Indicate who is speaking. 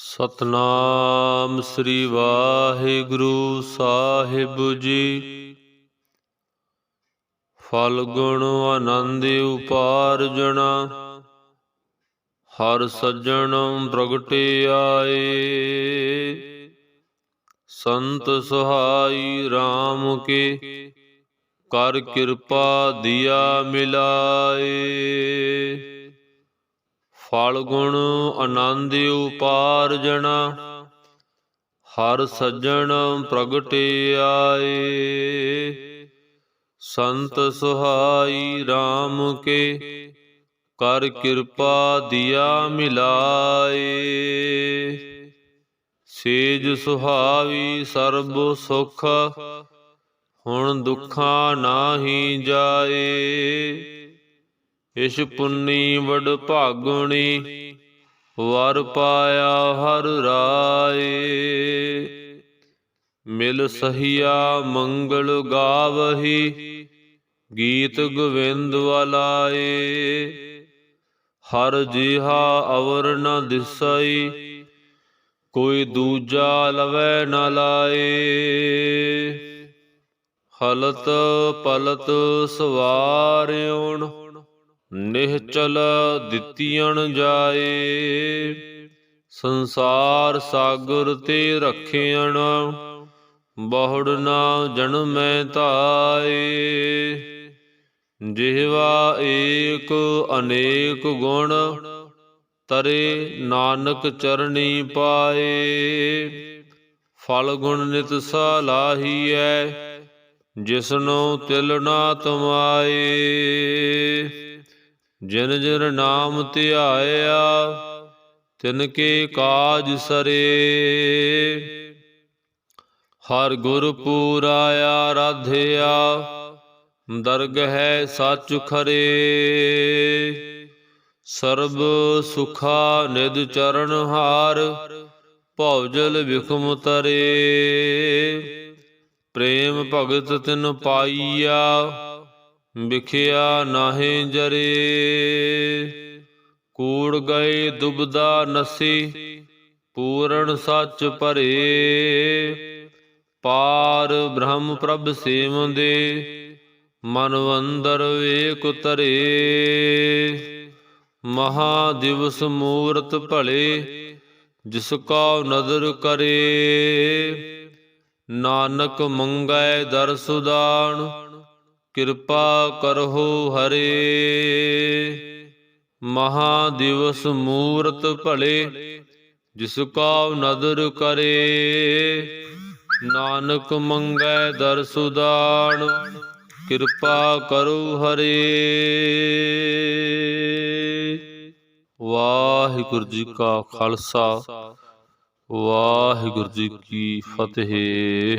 Speaker 1: ਸਤਨਾਮ ਸ੍ਰੀ ਵਾਹਿਗੁਰੂ ਸਾਹਿਬ ਜੀ। ਫਲ ਗੁਣ ਆਨੰਦ ਉਪਾਰਜਣਾ ਹਰ ਸੱਜਣ ਪ੍ਰਗਟੇ ਆਏ। ਸੰਤ ਸਹਾਈ RAM ਕੇ, ਕਰ ਕਿਰਪਾ ਦਿਆ ਮਿਲਾਏ। ਫਲ ਗੁਣ ਆਨੰਦ ਉਪਾਰਜਣਾ ਹਰ ਸੱਜਣ ਪ੍ਰਗਟੇ ਆਏ। ਸੰਤ ਸੁਹਾਈ RAM ਕੇ, ਕਰ ਕਿਰਪਾ ਦਿਆ ਮਿਲਾਏ। ਸੇਜ ਸੁਹਾਵੀ ਸਰਬ ਸੁਖ, ਹੁਣ ਦੁੱਖਾਂ ਨਾਹੀ ਜਾਏ। ਇਸ ਪੁੰਨੀ ਵਡ ਭਾਗੁਣੀ, ਵਰ ਪਾਇਆ ਹਰ ਰਾਏ। ਮਿਲ ਸਹੀਆ ਮੰਗਲ ਗਾਵਹੀ, ਗੀਤ ਗੋਵਿੰਦ ਵਾਲਾਏ। ਹਰ ਜਿਹਾ ਅਵਰ ਨ ਦਿਸਈ, ਕੋਈ ਦੂਜਾ ਲਵੈ ਨ ਲਾਏ। ਹਲਤ ਪਲਤ ਸਵਾਰਿਉਣ ਨਿਹਚਲ ਦਿੱਤੀਆਂ ਜਾਏ। ਸੰਸਾਰ ਸਾਗਰ ਤੇ ਰੱਖਿਆਣ ਬਹੁੜ ਨਾ ਜਨਮੈ ਧਾਏ। ਜਿਹਵਾ ਏਕ ਅਨੇਕ ਗੁਣ, ਤਰੇ ਨਾਨਕ ਚਰਣੀ ਪਾਏ। ਫਲ ਗੁਣ ਨਿਤ ਸਲਾਹੀਐ ਜਿਸਨੂੰ ਤਿਲ ਨਾ ਤਮਾਏ। ਜਿਨ ਜਿਨ ਨਾਮ ਧਿਆਇਆ, ਤਿਨ ਕੇ ਕਾਜ ਸਰੇ। ਹਰ ਗੁਰ ਪੂਰਾਇਆ, ਰਾਧਿਆ ਦਰਗਹਿ ਸੱਚ ਖਰੇ। ਸਰਬ ਸੁਖਾ ਨਿਦ ਚਰਨ ਹਾਰ, ਭੌਜਲ ਵਿਖਮ ਤਰੇ। ਪ੍ਰੇਮ ਭਗਤ ਤਿਨ ਪਾਈਆ ਵਿਖਿਆ ਨਾਹੀ ਜਰੇ। ਕੂੜ ਗਏ ਦੁਬਦਾ ਨਸੀ, ਪੂਰਨ ਸੱਚ ਭਰੇ। ਪਾਰ ਬ੍ਰਹਮ ਪ੍ਰਭ ਸੇਵੰਦੇ, ਮਨਵੰਦਰ ਵੇਕ ਤਰੇ ਮਹਾ ਦਿਵਸ ਮੂਰਤ ਭਲੇ, ਜਿਸ ਕਾ ਨਦਰ ਕਰੇ। ਨਾਨਕ ਮੰਗੈ ਦਰ ਸੁਦਾਨ ਕਿਰਪਾ ਕਰਹੁ ਹਰੇ। ਮਹਾ ਦਿਵਸ ਮੂਰਤ ਭਲੇ, ਜਿਸ ਕਾ ਨਦਰ ਕਰੇ। ਨਾਨਕ ਮੰਗੈ ਦਰ ਸੁਦਾਨ ਕਿਰਪਾ ਕਰੋ ਹਰੇ। ਵਾਹਿਗੁਰੂ ਜੀ ਕਾ ਖਾਲਸਾ, ਵਾਹਿਗੁਰੂ ਜੀ ਕੀ ਫਤਿਹ।